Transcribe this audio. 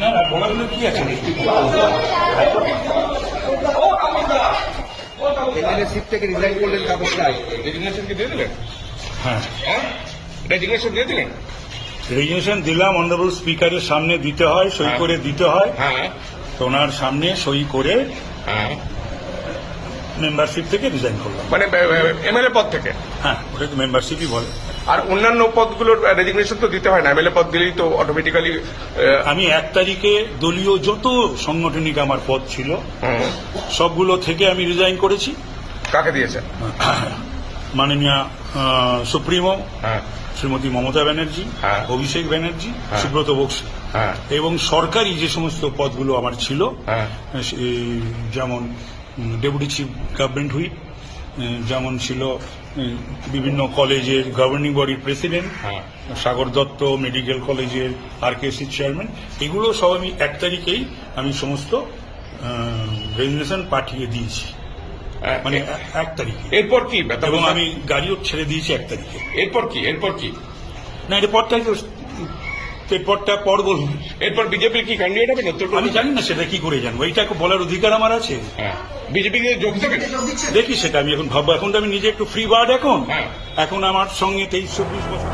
না না বলার জন্য কি আছে? এমএলএ থেকে রিজাইন করলেন তাপস রেজিগনেশন কি দিয়ে দিলেন হ্যাঁ। হ্যাঁ? রেজিগনেশন দিয়ে দিলেন রেজিগনেশন দিলাম অনারেবল স্পিকারের সামনে দিতে হয় সই হ্যাঁ। করে দিতে হয়। হ্যাঁ। তো ওনার সামনে সই করে হ্যাঁ। মেম্বারশিপ থেকে রিজাইন করলাম। মানে এমএলএ পদ থেকে? হ্যাঁ ওটা তো মেম্বারশিপই বলে। আর অন্যান্য পদগুলোর রেজিগনেশন তো দিতে হয় না এমএলএ পদ দিলেই তো অটোমেটিক্যালি আমি এক তারিখে দলীয় যত সাংগঠনিক আমার পদ ছিল সবগুলো থেকে আমি রিজাইন করেছি। কাকে দিয়েছেন মাননীয় সুপ্রিমো হ্যাঁ। শ্রীমতী মমতা ব্যানার্জি হ্যাঁ। অভিষেক ব্যানার্জি হ্যাঁ। সুব্রত বক্সি। হ্যাঁ। এবং সরকারি যে সমস্ত পদগুলো আমার ছিল যেমন ডেপুটি চিফ গভর্নমেন্ট হুইপ যেমন ছিল বিভিন্ন কলেজের গভর্নিং বডির প্রেসিডেন্ট সাগর দত্ত মেডিকেল কলেজের আর কে সি চেয়ারম্যান এগুলো সব আমি এক তারিখেই আমি সমস্ত রেজিগনেশন পাঠিয়ে দিয়েছি। মানে এক তারিখে। এরপর কি? এবং আমি গাড়িও ছেড়ে দিয়েছি এক তারিখে। এরপর কি? এরপর কি? না এরপরটাই তো এরপরটা পর বলুন। এরপর বিজেপির কি ক্যান্ডিডেট হবে? আমি জানি না সেটা কি করে জানব। এইটা বলার অধিকার আমার আছে। হ্যাঁ। বিজেপিকে যোগ দেবেন দেখি সেটা আমি এখন ভাববো। এখন তো আমি নিজে একটু ফ্রি বার্ড এখন। হ্যাঁ। এখন আমার সঙ্গে তেইশ চব্বিশ বছর।